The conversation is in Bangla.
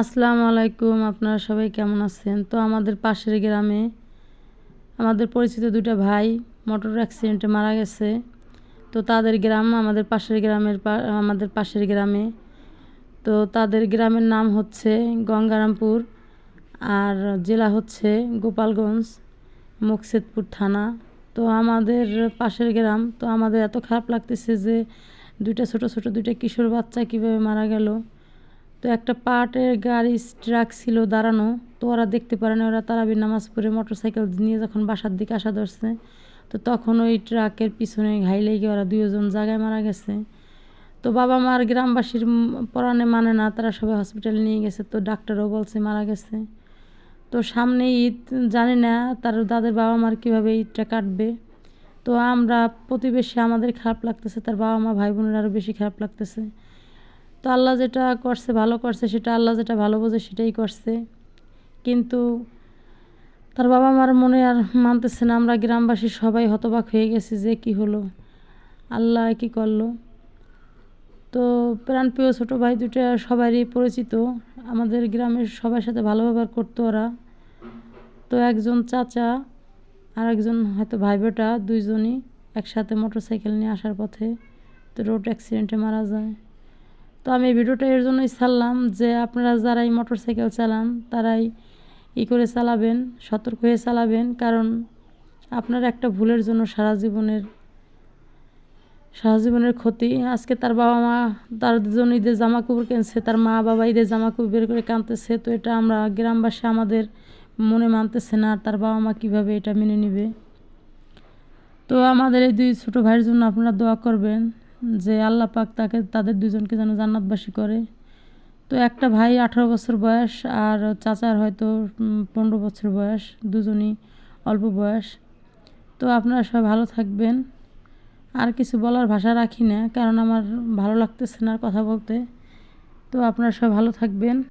আসসালামু আলাইকুম, আপনারা সবাই কেমন আছেন? তো আমাদের পাশের গ্রামে আমাদের পরিচিত দুটো ভাই মোটর অ্যাক্সিডেন্টে মারা গেছে। তো তাদের গ্রাম আমাদের পাশের গ্রামের আমাদের পাশের গ্রামে। তো তাদের গ্রামের নাম হচ্ছে গঙ্গারামপুর আর জেলা হচ্ছে গোপালগঞ্জ, মুকসেদপুর থানা। তো আমাদের পাশের গ্রাম, তো আমাদের এত খারাপ লাগতেছে যে দুইটা ছোট ছোট দুইটা কিশোর বাচ্চা কীভাবে মারা গেল। তো একটা পাটের গাড়ি ট্রাক ছিল দাঁড়ানো, তো ওরা দেখতে পারে না, ওরা তারাবির নামাজ পড়ে মোটর সাইকেল নিয়ে যখন বাসার দিকে আসা ধরছে, তো তখন ওই ট্রাকের পিছনে ঘাই লেগে ওরা দুজন জায়গায় মারা গেছে। তো বাবা মার গ্রামবাসীর পরাণে মানে না, তারা সবাই হসপিটালে নিয়ে গেছে, তো ডাক্তারও বলছে মারা গেছে। তো সামনে ঈদ, জানি না তার তাদের বাবা মার কীভাবে ঈদটা কাটবে। তো আমরা প্রতিবেশী আমাদের খারাপ লাগতেছে, তার বাবা মা ভাই বোনের আরও বেশি খারাপ লাগতেছে। তো আল্লাহ যেটা করছে, ভালো করছে, সেটা আল্লাহ যেটা ভালো বোঝে, সেটাই করছে। কিন্তু তার বাবা মার মনে আর মানতেছে না, আমরা গ্রামবাসী সবাই হতবাক হয়ে গেছি যে কি হলো, আল্লাহ কি করল। তো প্রাণপ্রিয় ছোটো ভাই দুটো সবারই পরিচিত, আমাদের গ্রামের সবার সাথে ভালো ব্যবহার করতো ওরা। তো একজন চাচা আর একজন হয়তো ভাই বেটা দুইজনই একসাথে মোটর সাইকেল নিয়ে আসার পথে, তো রোড অ্যাক্সিডেন্টে মারা যায়। তো আমি ভিডিওটা এর জন্যই ছাড়লাম যে আপনারা যারাই মোটর সাইকেল চালান, তারাই ই করে চালাবেন, সতর্ক হয়ে চালাবেন, কারণ আপনার একটা ভুলের জন্য সারা জীবনের সারা জীবনের ক্ষতি। আজকে তার বাবা মা, তার জন্য ঈদের জামা কাপড় কিনছে, তার মা বাবা ঈদের জামা কাপড় বের করে কাঁদতেছে, তো এটা আমরা গ্রামবাসী আমাদের মনে মানতেছে না আর তার বাবা মা কীভাবে এটা মেনে নিবে। তো আমাদের এই দুই ছোটো ভাইয়ের জন্য আপনারা দোয়া করবেন। যে আল্লাহ পাক তাকে, তাদের দুজনকে যেন জান্নাতবাসী করে। তো একটা ভাই আঠারো বছর বয়স আর চাচার হয়তো পনেরো বছর বয়স, দুজনই অল্প বয়স। তো আপনারা সবাই ভালো থাকবেন। আর কিছু বলার ভাষা রাখি না, কারণ আমার ভালো লাগতেছে না কথা বলতে। তো আপনারা সবাই ভালো থাকবেন।